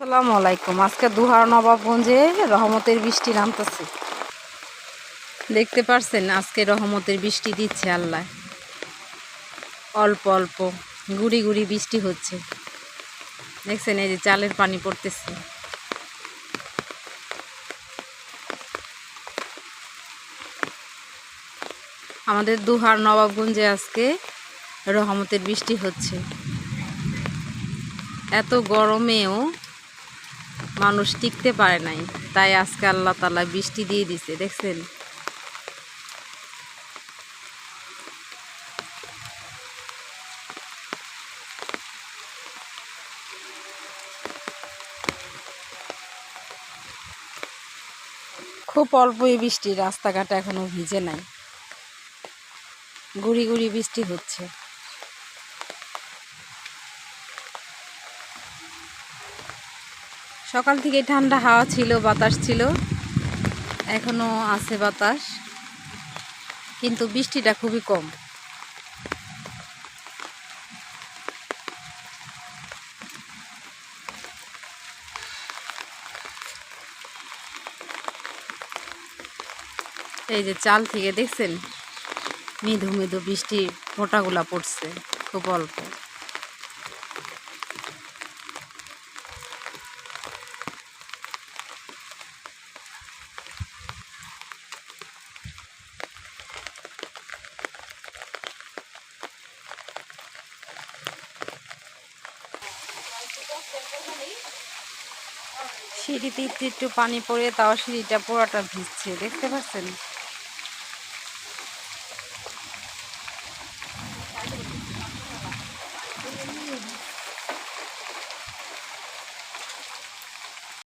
আসসালামু আলাইকুম। আজকে দুহার নবাবগঞ্জে রহমতের বৃষ্টি নামতেছে। দেখতে পারছেন, আজকে রহমতের বৃষ্টি দিচ্ছে আল্লাহ। অল্প অল্প, গুড়ি গুড়ি বৃষ্টি হচ্ছে। দেখছেন, এই যে চালের পানি পড়তেছে। আমাদের দুহার নবাবগঞ্জে আজকে রহমতের বৃষ্টি হচ্ছে। এত গরমেও মানুষ টিকতে পারে নাই। তাই আজকে আল্লাহ তালা বৃষ্টি দিয়ে দিছে, দেখছেন? খুব অল্পই বৃষ্টি, রাস্তাঘাট এখনও ভিজে নাই। গুড়ি গুড়ি বৃষ্টি হচ্ছে। সকাল থেকে ঠান্ডা হাওয়া ছিল, বাতাস ছিল। এখনও আছে বাতাস, কিন্তু বৃষ্টিটা খুবই কম। এই যে চাল থেকে দেখছেন? মৃদু মৃদু বৃষ্টি ফোঁটাগুলা পড়ছে খুব অল্প। সিঁড়িতে একটু একটু পানি পড়ে তাও সিঁড়িটা পুরোটা ভিজছে দেখতে পাচ্ছেন?